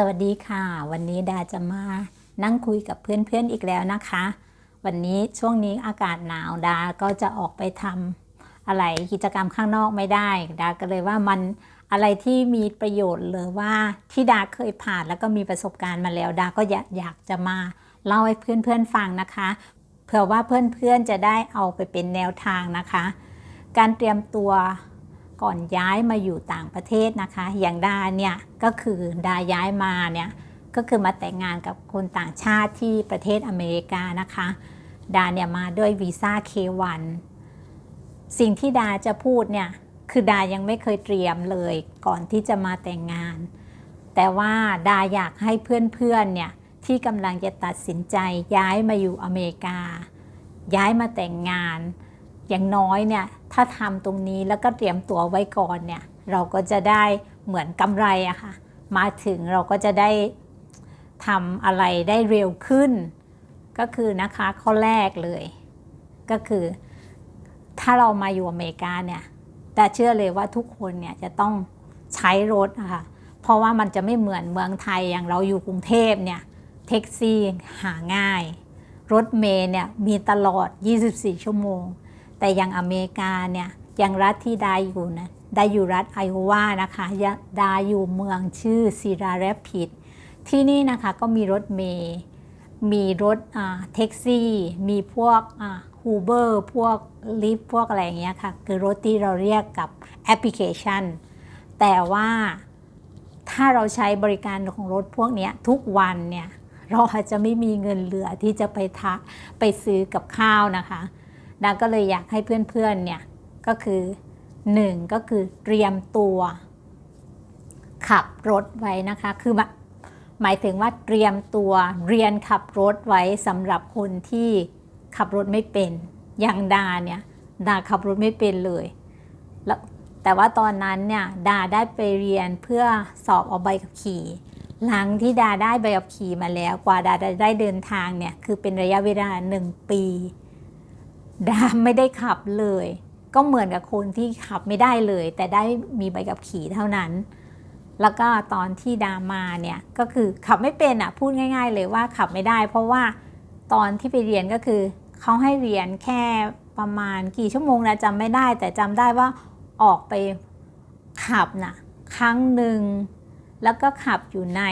สวัสดีค่ะ วันนี้ดาจะมานั่งคุยกับเพื่อนๆอีกแล้วนะคะ วันนี้ช่วงนี้อากาศหนาวดาก็จะออกไปทำอะไรกิจกรรมข้างนอกไม่ได้ ดาก็เลยว่ามันอะไรที่มีประโยชน์หรือว่าที่ดาเคยผ่านแล้วก็มีประสบการณ์มาแล้ว ดาก็อยากอยากจะมาเล่าให้เพื่อนๆฟังนะคะเผื่อว่าเพื่อนๆจะได้เอาไปเป็นแนวทางนะคะ การเตรียมตัว ก่อนย้ายมาอยู่ต่างประเทศนะคะ อย่างดาเนี่ยก็คือดาย้ายมาเนี่ยก็คือมาแต่งงานกับคนต่างชาติที่ประเทศอเมริกานะคะ ดาเนี่ยมาด้วยวีซ่า K1 สิ่งที่ดาจะพูดเนี่ยคือดายังไม่เคยเตรียมเลยก่อนที่จะมาแต่งงาน แต่ว่าดาอยากให้เพื่อนๆเนี่ยที่กำลังจะตัดสินใจย้ายมาอยู่อเมริกา ย้ายมาแต่งงาน อย่างน้อยเนี่ยถ้าทำตรงนี้แล้วก็เตรียมตัวไว้ก่อนเนี่ยเราก็จะได้เหมือนกำไรอะค่ะมาถึงเราก็จะได้ทำอะไรได้เร็วขึ้น ก็คือนะคะข้อแรกเลย ก็คือ ถ้าเรามาอยู่อเมริกาเนี่ยแต่เชื่อเลยว่าทุกคนเนี่ยจะต้องใช้รถอะค่ะเพราะว่ามันจะไม่เหมือนเมืองไทยอย่างเราอยู่กรุงเทพเนี่ยแท็กซี่หาง่าย รถเมล์เนี่ยมีตลอด 24 ชั่วโมง แต่อย่างอเมริกาเนี่ยอย่างรัฐที่ไดาอยู่นะไดาอยู่รัฐไอโอวานะคะยะดาอยู่เมืองชื่อซีราแรปปิดที่นี่นะคะก็มีรถเมย์มีรถแท็กซี่ มีพวกฮูเบอร์พวกลิฟพวกอะไรอย่างเงี้ยค่ะ คือรถที่เราเรียกกับแอปพลิเคชัน แต่ว่าถ้าเราใช้บริการของรถพวกนี้ทุกวันเนี่ย เราอาจจะไม่มีเงินเหลือที่จะไปทะไปซื้อกับข้าวนะคะ ดาก็เลยอยากให้เพื่อนๆเนี่ยก็คือหนึ่งก็คือเตรียมตัว ขับรถไว้นะคะ คือหมายถึงว่าเตรียมตัวเรียนขับรถไว้สำหรับคนที่ขับรถไม่เป็นอย่างดาเนี่ยดาขับรถไม่เป็นเลยแล้วแต่ว่าตอนนั้นเนี่ยดาได้ไปเรียนเพื่อสอบเอาใบขับขี่ หลังที่ดาได้ใบขับขี่มาแล้วกว่าดาจะได้เดินทางเนี่ยคือเป็นระยะเวลาหนึ่งปี ดาไม่ได้ขับเลย ก็เหมือนกับคนที่ขับไม่ได้เลย แต่ได้มีใบขับขี่เท่านั้น แล้วก็ตอนที่ดามาเนี่ยก็คือขับไม่เป็นอะพูดง่าย ๆ เลยว่าขับไม่ได้ เพราะว่าตอนที่ไปเรียนก็คือเขาให้เรียนแค่ประมาณกี่ชั่วโมงนะจำไม่ได้ แต่จำได้ว่าออกไปขับน่ะครั้งหนึ่งแล้วก็ขับอยู่ใน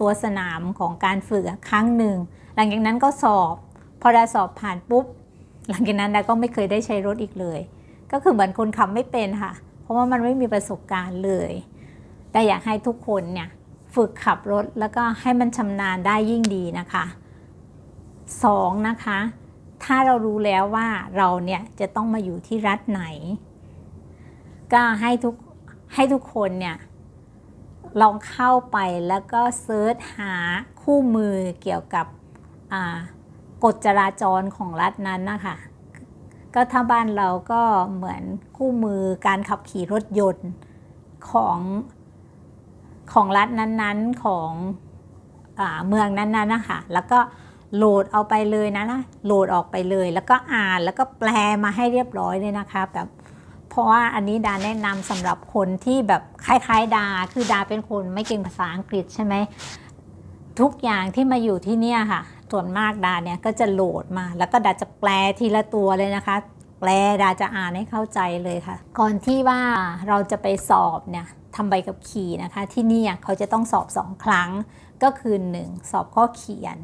ตัวสนามของการฝึกครั้งหนึ่ง หลังจากนั้นก็สอบ พอได้สอบผ่านปุ๊บ หลังจากนั้นดาก็ไม่เคยได้ใช้รถอีกเลย ก็คือเหมือนคนขับไม่เป็นค่ะ เพราะว่ามันไม่มีประสบการณ์เลยแต่อยากให้ทุกคนเนี่ยฝึกขับรถแล้วก็ให้มันชำนาญได้ยิ่งดีนะคะสองนะคะ ถ้าเรารู้แล้วว่าเราเนี่ยจะต้องมาอยู่ที่รัฐไหน ก็ให้ทุกให้ทุกคนเนี่ยลองเข้าไปแล้วก็เซิร์ชหาคู่มือเกี่ยวกับ กฎจราจรของรัฐนั้นนะคะก็ถ้าบ้านเราก็เหมือนคู่มือการขับขี่รถยนต์ของของรัฐนั้นๆของอเมืองนั้นๆนะคะแล้วก็โหลดเอาไปเลยนะนะโหลดออกไปเลย แล้วก็อ่านแล้วก็แปลมาให้เรียบร้อยเลยนะคะแบบเพราะว่าอันนี้ดาแนะนำสำหรับคนที่แบบคล้ายๆดา คือดาเป็นคนไม่เก่งภาษาอังกฤษใช่ไหมทุกอย่างที่มาอยู่ที่เนี่ยค่ะ ส่วนมากดาเนี่ยก็จะโหลดมา แล้วก็ดาจะแปลทีละตัวเลยนะคะ แปลดาจะอ่านให้เข้าใจเลยค่ะ ก่อนที่ว่าเราจะไปสอบเนี่ยทำใบกับขี่นะคะ ที่นี่เขาจะต้องสอบสองครั้งก็คือ 1 สอบข้อเขียน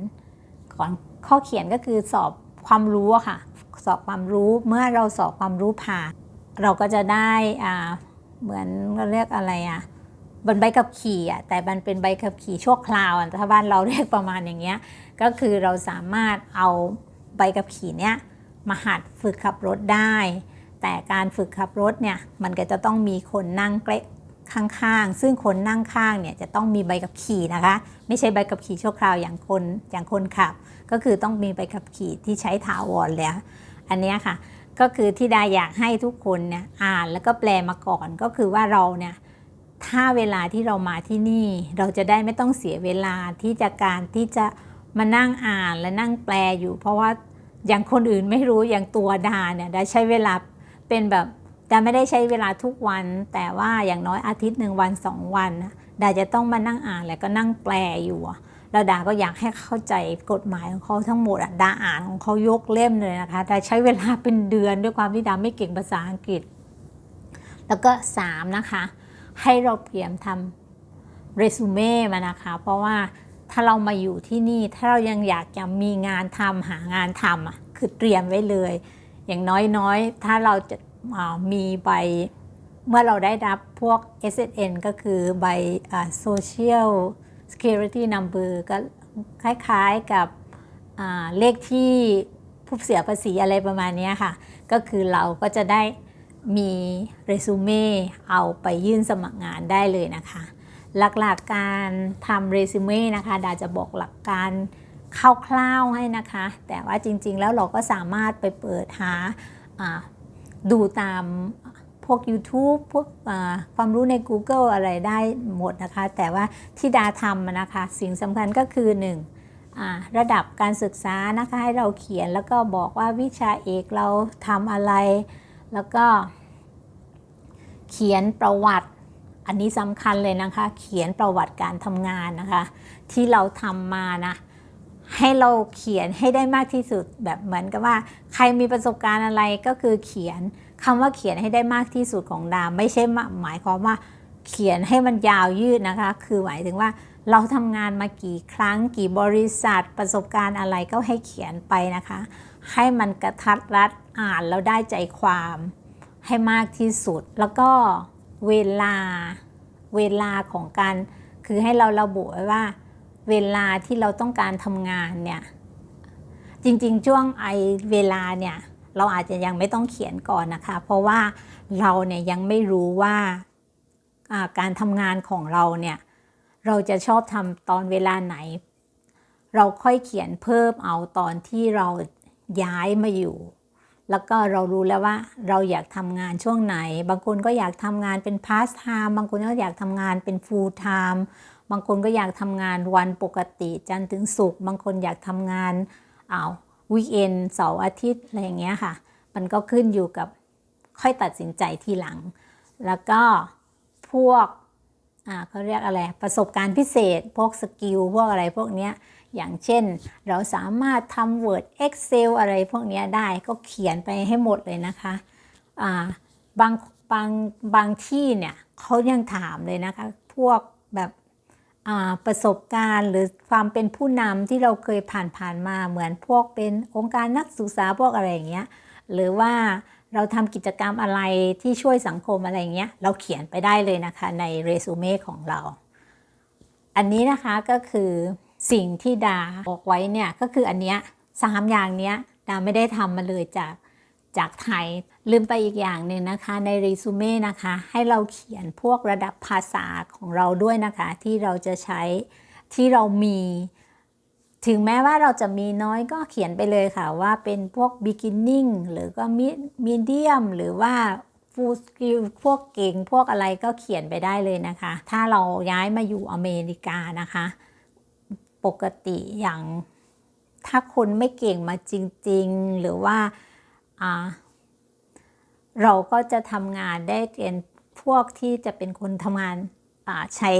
ก่อนข้อเขียนก็คือสอบความรู้ค่ะ สอบความรู้เมื่อเราสอบความรู้ผ่านเราก็จะได้เหมือนเราเรียกอะไรอะ บนใบขับขี่อะแต่มันเป็นใบขับขี่ชั่วคราวถ้าบ้านเราเรียกประมาณอย่างเงี้ยก็คือเราสามารถเอาใบขับขี่เนี้ยมาหัดฝึกขับรถได้ แต่การฝึกขับรถเนี่ยมันก็จะต้องมีคนนั่งใกล้ข้างๆ ซึ่งคนนั่งข้างเนี่ยจะต้องมีใบขับขี่นะคะ ไม่ใช่ใบขับขี่ชั่วคราวอย่างคนอย่างคนขับ ก็คือต้องมีใบขับขี่ที่ใช้ถาวรแล้ว อันนี้ค่ะก็คือที่ดาอยากให้ทุกคนเนี่ยอ่านแล้วก็แปลมาก่อนก็คือว่าเราเนี่ย ถ้าเวลาที่เรามาที่นี่ เราจะได้ไม่ต้องเสียเวลาที่จะการที่จะมานั่งอ่านและนั่งแปลอยู่ เพราะว่าอย่างคนอื่นไม่รู้อย่างตัวดาเนี่ยได้ใช้เวลาเป็นแบบดาไม่ได้ใช้เวลาทุกวัน แต่ว่าอย่างน้อยอาทิตย์หนึ่งวันสองวันดาจะต้องมานั่งอ่านแล้วก็นั่งแปลอยู่แล้วดาก็อยากให้เข้าใจกฎหมายของเขาทั้งหมดอะดาอ่านของเขายกเล่มเลยนะคะดาใช้เวลาเป็นเดือนด้วยความที่ดาไม่เก่งภาษาอังกฤษ แล้วก็สามนะคะ ให้เราเตรียมทำเรซูเม่มานะคะ เพราะว่าถ้าเรามาอยู่ที่นี่ถ้าเรายังอยากจะมีงานทำหางานทำอะคือเตรียมไว้เลย อย่างน้อยๆ ถ้าเราจะอ่ามีใบเมื่อเราได้รับพวก SSN ก็คือใบอ่า Social Security Number ก็คล้ายๆกับเลขที่ผู้เสียภาษีอะไรประมาณนี้ค่ะ ก็คือเราก็จะได้ มีเรซูเม่เอาไปยื่นสมัครงานได้เลยนะคะ หลักๆการทำเรซูเม่นะคะดาจะบอกหลักการคร่าวๆให้นะคะ แต่ว่าจริงๆแล้วเราก็สามารถไปเปิดหาดูตามพวก YouTube พวกความรู้ใน Google อะไรได้หมดนะคะ แต่ว่าที่ดาทำนะคะ สิ่งสำคัญก็คือ 1. อ่าระดับการศึกษานะคะให้เราเขียนแล้วก็บอกว่าวิชาเอกเราทำอะไร แล้วก็ เขียนประวัติ อันนี้สำคัญเลยนะคะ เขียนประวัติการทำงานนะคะ ที่เราทำมานะให้เราเขียนให้ได้มากที่สุดแบบเหมือนกับว่า ใครมีประสบการณ์อะไรก็คือเขียนคำว่าเขียนให้ได้มากที่สุดของดาม ไม่ใช่หมายความว่าเขียนให้มันยาวยืดนะคะ คือหมายถึงว่าเราทำงานมากี่ครั้งกี่บริษัทประสบการณ์อะไรก็ให้เขียนไปนะคะ ให้มันกระทัดรัด อ่านแล้วได้ใจความให้มากที่สุด แล้วก็เวลาเวลาของการคือให้เราระบุไว้ว่า เวลาที่เราต้องการทำงานเนี่ยจริง ๆ ช่วงไอเวลาเนี่ยเราอาจจะยังไม่ต้องเขียนก่อนนะคะ เพราะว่าเราเนี่ยยังไม่รู้ว่าอ่าการทำงานของเราเนี่ยเราจะชอบทำตอนเวลาไหน เราค่อยเขียนเพิ่มเอาตอนที่เราย้ายมาอยู่ แล้วก็เรารู้แล้วว่าเราอยากทำงานช่วงไหน บางคนก็อยากทำงานเป็นพาร์ทไทม์บางคนก็อยากทำงานเป็นฟูลไทม์บางคนก็อยากทำงานวันปกติ จันทร์ถึงศุกร์บางคนอยากทำงานอ้าววีคเอนเสาร์อาทิตย์อะไรอย่างเงี้ยค่ะ มันก็ขึ้นอยู่กับค่อยตัดสินใจทีหลัง แล้วก็พวกอ่าเขาเรียกอะไรประสบการณ์พิเศษ พวกสกิลพวกอะไรพวกเนี้ย อย่างเช่น เราสามารถทำ Word Excel อะไรพวกนี้ได้ก็เขียนไปให้หมดเลยนะคะบางบางบางที่เนี่ยเขายังถามเลยนะคะ พวกแบบประสบการณ์หรือความเป็นผู้นำที่เราเคยผ่านผ่านมาเหมือนพวกเป็นองค์การนักศึกษาพวกอะไรอย่างเงี้ยหรือว่าเราทำกิจกรรมอะไรที่ช่วยสังคมอะไรเงี้ยเราเขียนไปได้เลยนะคะในเรซูเม่ของเรา อันนี้นะคะก็คือ สิ่งที่ดาบอกไว้เนี่ยก็คืออันเนี้ยสามอย่างเนี้ยดาไม่ได้ทำมาเลยจากจากไทย ลืมไปอีกอย่างหนึ่งนะคะ ในเรซูเม่นะคะ ให้เราเขียนพวกระดับภาษาของเราด้วยนะคะ ที่เราจะใช้ที่เรามี ถึงแม้ว่าเราจะมีน้อยก็เขียนไปเลยค่ะ ว่าเป็นพวก beginning หรือก็ medium หรือว่า full skill พวกเก่งพวกอะไรก็เขียนไปได้เลยนะคะ ถ้าเราย้ายมาอยู่อเมริกานะคะ ปกติอย่างถ้าคนไม่เก่งมาจริง ๆ หรือว่าเราก็จะทำงานได้เป็นพวกที่จะเป็นคนทำงานใช้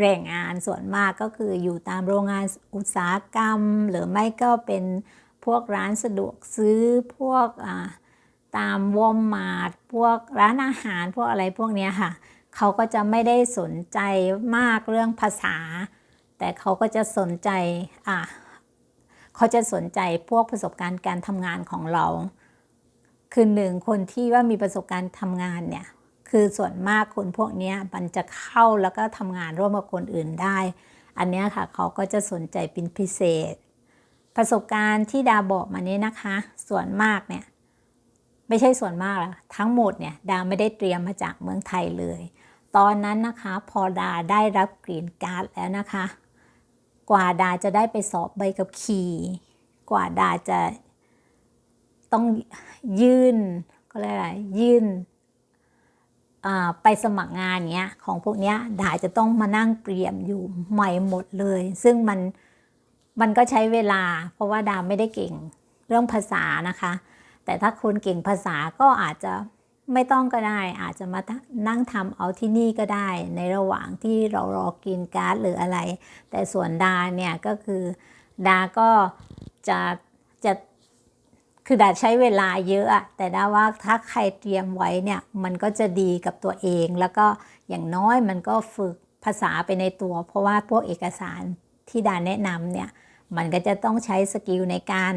แรงงานส่วนมากก็คืออยู่ตามโรงงานอุตสาหกรรม หรือไม่ก็เป็นพวกร้านสะดวกซื้อพวกตามวอลมาร์ทพวกร้านอาหารพวกอะไรพวกเนี้ยค่ะ เขาก็จะไม่ได้สนใจมากเรื่องภาษา แต่เขาก็จะสนใจอ่าเขาจะสนใจพวกประสบการณ์การทำงานของเรา คือหนึ่งคนที่ว่ามีประสบการณ์ทำงานเนี่ย คือส่วนมากคนพวกนี้มันจะเข้าแล้วก็ทำงานร่วมกับคนอื่นได้ อันนี้ค่ะเขาก็จะสนใจเป็นพิเศษ ประสบการณ์ที่ดาบอกมานี้นะคะ ส่วนมากเนี่ยไม่ใช่ส่วนมากหรอกทั้งหมดเนี่ยดาไม่ได้เตรียมมาจากเมืองไทยเลย ตอนนั้นนะคะ พอดาได้รับกรีนการ์ดแล้วนะคะ กว่าดาจะได้ไปสอบใบกับขี่กว่าดาจะต้องยื่นก็เรียกอะไรยื่นไปสมัครงานเนี้ยของพวกเนี้ยดาจะต้องมานั่งเตรียมอยู่ใหม่หมดเลย ซึ่งมันมันก็ใช้เวลา เพราะว่าดาไม่ได้เก่งเรื่องภาษานะคะ แต่ถ้าคนเก่งภาษาก็อาจจะ ไม่ต้องก็ได้อาจจะมานั่งทำเอาที่นี่ก็ได้ ในระหว่างที่เรารอกินการ์ดหรืออะไร แต่ส่วนดาเนี่ยก็คือดาก็จะจะคือดาใช้เวลาเยอะอะแต่ดาว่าถ้าใครเตรียมไว้เนี่ยมันก็จะดีกับตัวเอง แล้วก็อย่างน้อยมันก็ฝึกภาษาไปในตัว เพราะว่าพวกเอกสารที่ดาแนะนำเนี่ยมันก็จะต้องใช้สกิลในการ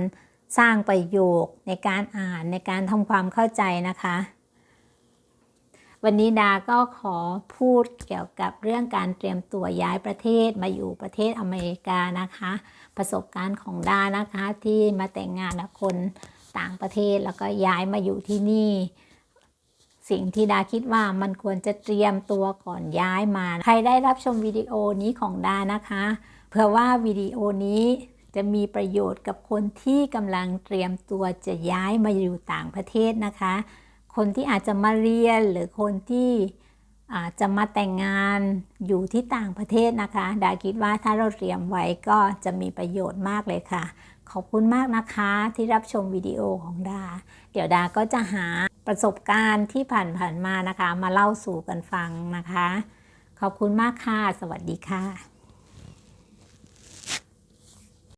สร้างประโยคในการอ่านในการทำความเข้าใจนะคะ วันนี้ดาก็ขอพูดเกี่ยวกับเรื่องการเตรียมตัวย้ายประเทศมาอยู่ประเทศอเมริกานะคะ ประสบการณ์ของดานะคะที่มาแต่งงานกับคนต่างประเทศแล้วก็ย้ายมาอยู่ที่นี่ สิ่งที่ดาคิดว่ามันควรจะเตรียมตัวก่อนย้ายมา ใครได้รับชมวิดีโอนี้ของดานะคะเพื่อว่าวิดีโอนี้จะมีประโยชน์กับคนที่กำลังเตรียมตัวจะย้ายมาอยู่ต่างประเทศนะคะ คนที่อาจจะมาเรียนหรือคนที่อาจจะมาแต่งงานอยู่ที่ต่างประเทศนะคะ ดาคิดว่าถ้าเราเตรียมไว้ก็จะมีประโยชน์มากเลยค่ะ ขอบคุณมากนะคะที่รับชมวิดีโอของดา เดี๋ยวดาก็จะหาประสบการณ์ที่ผ่านๆมานะคะ มาเล่าสู่กันฟังนะคะ ขอบคุณมากค่ะ สวัสดีค่ะ